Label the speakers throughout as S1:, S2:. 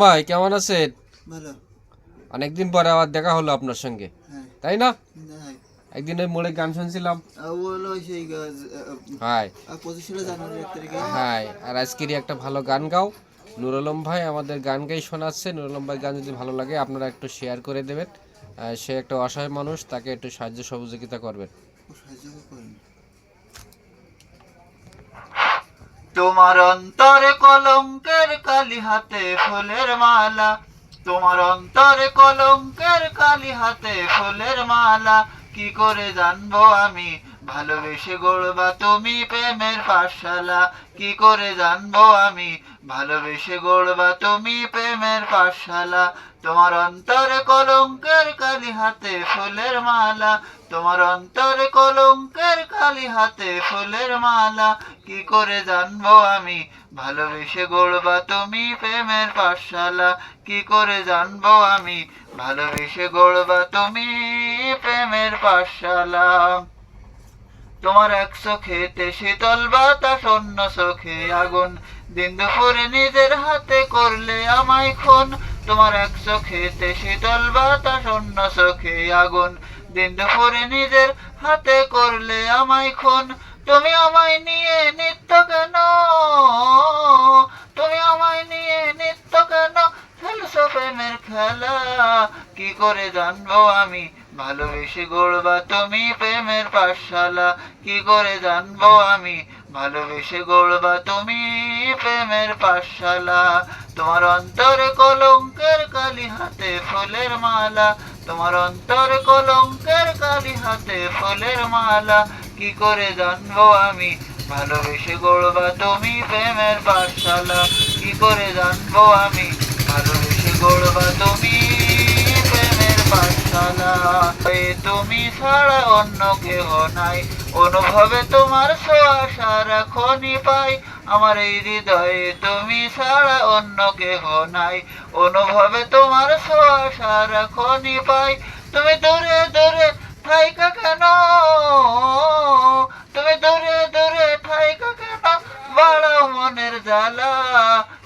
S1: ভাই কেমন আছেন?
S2: ভালো।
S1: অনেকদিন পরে আবার দেখা হলো আপনার সঙ্গে।
S2: হ্যাঁ।
S1: তাই না?
S2: হ্যাঁ।
S1: একদিন ওই মোড়ে গান শুনছিলাম। হাই। হাই। আর আজকেরই একটা ভালো গান গাও। নুরলম ভাই আমাদের গান গাই শোনাচ্ছে। নুর আলম ভাই গান যদি ভালো লাগে আপনারা একটু শেয়ার করে দেবেন। সে একটা অসহায় মানুষ তাকে একটু সাহায্য সহযোগিতা করবেন।
S3: তোমার অন্তরে কলঙ্কের কালি হাতে ফুলের মালা। তোমার অন্তরে কলঙ্কের কালি হাতে ফুলের মালা। কি করে জানব আমি? ভালোবেসে গড়বা তুমি প্রেমের পাঠশালা। কি করে জানব আমি? ভালোবেসে গড়বা তুমি প্রেমের পাঠশালা। তোমার অন্তরে কলঙ্কের কালি হাতে ফুলের মালা। তোমার অন্তরে কলঙ্কের কালি হাতে ফুলের মালা। কি করে জানব আমি? ভালোবেসে গড়বা তুমি প্রেমের পাঠশালা। কি করে জানব আমি? ভালোবেসে গড়বা তুমি প্রেমের পাঠশালা। তোমার এক চোখেতে শীতল বাতাস, অন্য চোখে আগুন। দিন দুপুরে নিজের হাতে করলে আমায় খুন। তোমার এক চোখেতে শীতল বাতাস, অন্য চোখে আগুন। দিন দুপুরে নিজের হাতে করলে আমায় খুন। তুমি আমায় নিয়ে নিত্য কেন কি করে জানব আমি? ভালোবেসে গড়বা তুমি প্রেমের পাঠশালা। কি করে জানব আমি? ভালোবেসে গড়বা তুমি প্রেমের পাঠশালা। তোমার অন্তরে কলঙ্কের কালি হাতে ফুলের মালা। তোমার অন্তরে কলঙ্কের কালি হাতে ফুলের মালা। কি করে জানব আমি? ভালোবেসে গড়বা তুমি প্রেমের পাঠশালা। কি করে জানব আমি? ভালোবেসে গড়বা তুমি তুমি ছাড়া অন্য কেহ নাই। অনুভবে তোমার ছোঁয়া সারাক্ষণই পাই। আমার এই হৃদয়ে তুমি ছাড়া অন্য কেহ নাই। অনুভবে তোমার ছোঁয়া সারাক্ষণই পাই। তুমি দূরে দূরে থাইকা কেন? তুমি দূরে দূরে থাইকা কেন? বাড়াও মনের জ্বালা,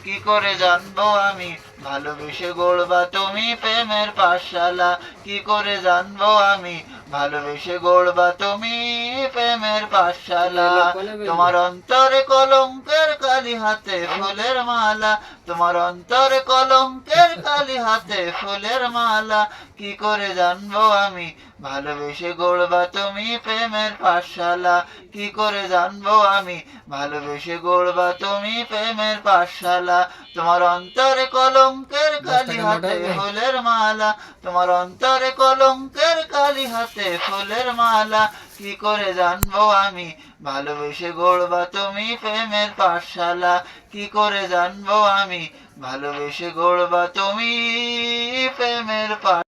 S3: কি করে জানব আমি? ভালোবেসে গড়বা তুমি প্রেমের পাঠশালা। কি করে জানব আমি? ভালোবেসে গড়বা তুমি প্রেমের পাঠশালা। তোমার অন্তরে কলঙ্কের কালি হাতে ফুলের মালা। তোমার অন্তরে কলঙ্কের কালি হাতে ফুলের মালা। কি করে জানব আমি? ভালোবেসে গড়বা তুমি প্রেমের পাঠশালা। কি করে জানব আমি? ভালোবেসে গড়বা তুমি প্রেমের পাঠশালা। তোমার অন্তরে কলঙ্কের কালি হাতে ফুলের মালা। তোমার অন্তরে কলঙ্কের কালি হাতে ফুলের মালা, কি করে জানব আমি? ভালোবেসে গড়বা তুমি প্রেমের পাঠশালা, কি করে জানব আমি? ভালোবেসে গড়বা তুমি প্রেমের পাঠ